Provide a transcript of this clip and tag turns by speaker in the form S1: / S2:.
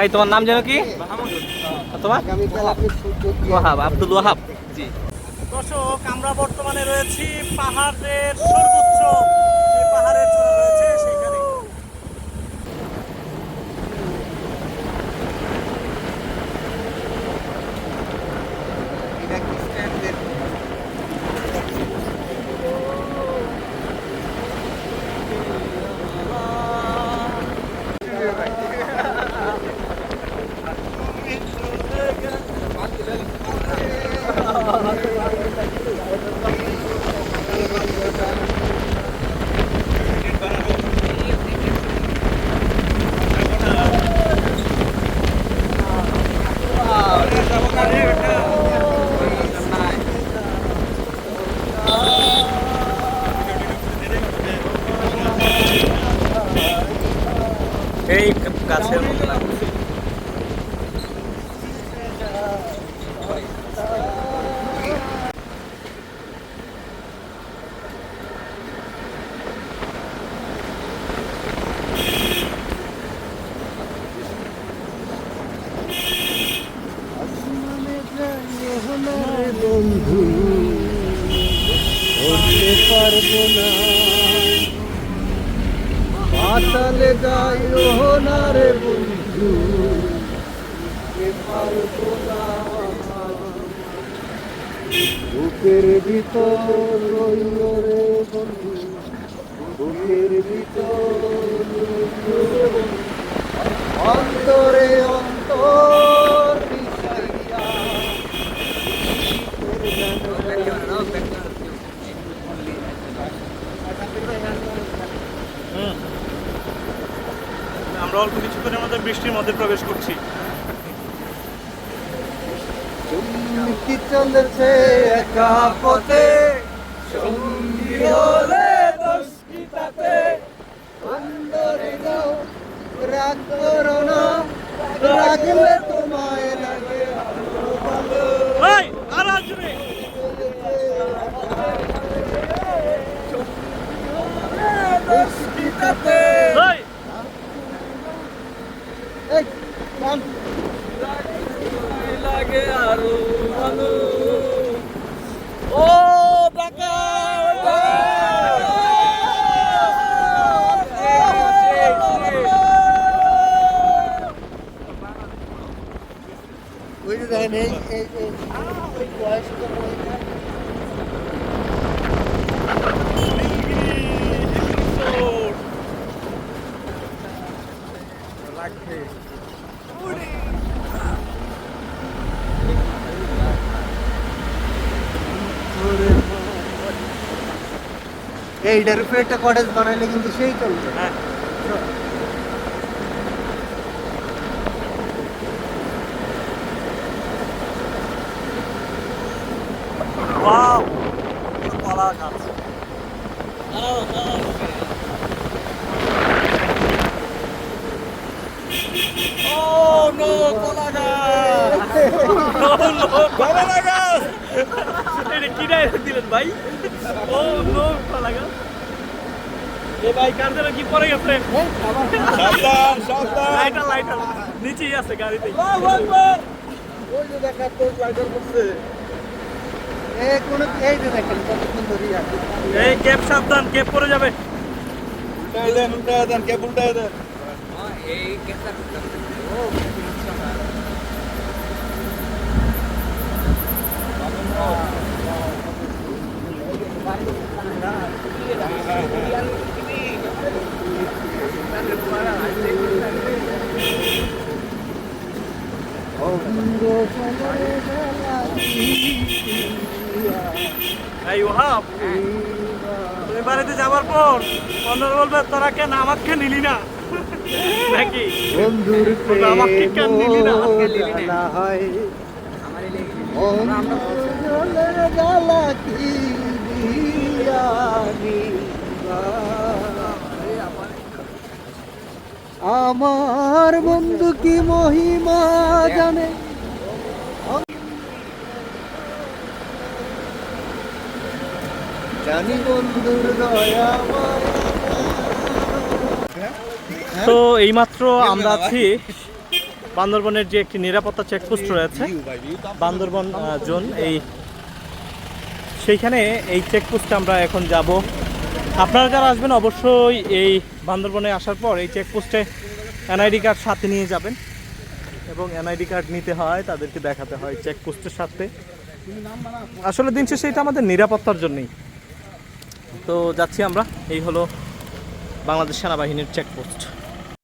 S1: এই তোমার নাম যেন কি তোমার ওয়াহাব আব্দুল ওয়াহাব জি
S2: দর্শক আমরা বর্তমানে রয়েছি পাহাড়ের সর্বোচ্চ যে পাহাড়ের চূড়া রয়েছে সেখানে
S3: এটা কি স্ট্যান্ডের
S1: এই গাছের মধ্যে লাগবে
S3: বন্ধু, করতে পারব না। পাতালে যাইও না রে বন্ধু পারব না। বুকের ভিতর রইল রে বন্ধু, বুকের ভিতর অন্তর
S2: আমরা অল্প কিছুক্ষণের মধ্যে বৃষ্টির মধ্যে প্রবেশ করছি।
S3: কি রাগ করো না রাগলে তোমায় লাগে আরও ভালো
S2: এই আর আসবে
S3: দোষ কি তাতে
S2: এই
S3: এই, নাম।
S1: লাগে আরও ভালো ও টাকা
S3: ওই যে দেখেন এই এই এই এইটার উপরে একটা কটেজ বানাইলে কিন্তু সেই চলবে
S2: হ্যাঁ কলা গাছ Oh no, কলা গাছ! No, no, কলা গাছ! ডায়লগ দিলেন ভাই? Oh কলা গাছ! এ ভাই, কার যেন কি গেছে? নিচেই আছে গাড়িতে
S3: দেখা
S2: সাবধান পরে যাবে
S4: দেন
S3: বেলা
S2: তুমি বাড়িতে যাবার পর অন্যরা বলবে, তোরা কেন আমাকে নিলি না নাকি
S3: বন্ধুর
S2: আমাকে কেন নিলি না?
S3: হয় কি? আমার বন্ধু কি মহিমা জানে?
S2: তো এইমাত্র আমরা আছি বান্দরবনের যে একটি নিরাপত্তা চেকপোস্ট রয়েছে, বান্দরবন জোন। এই সেইখানে এই চেকপোস্টে আমরা এখন যাব। আপনারা যারা আসবেন, অবশ্যই এই বান্দরবনে আসার পর এই চেকপোস্টে এনআইডি কার্ড সাথে নিয়ে যাবেন। এবং এনআইডি কার্ড নিতে হয়, তাদেরকে দেখাতে হয় চেকপোস্টের সাথে। আসলে দিন শেষে এটা আমাদের নিরাপত্তার জন্যই। তো যাচ্ছি আমরা, এই হলো বাংলাদেশ সেনাবাহিনীর চেকপোস্ট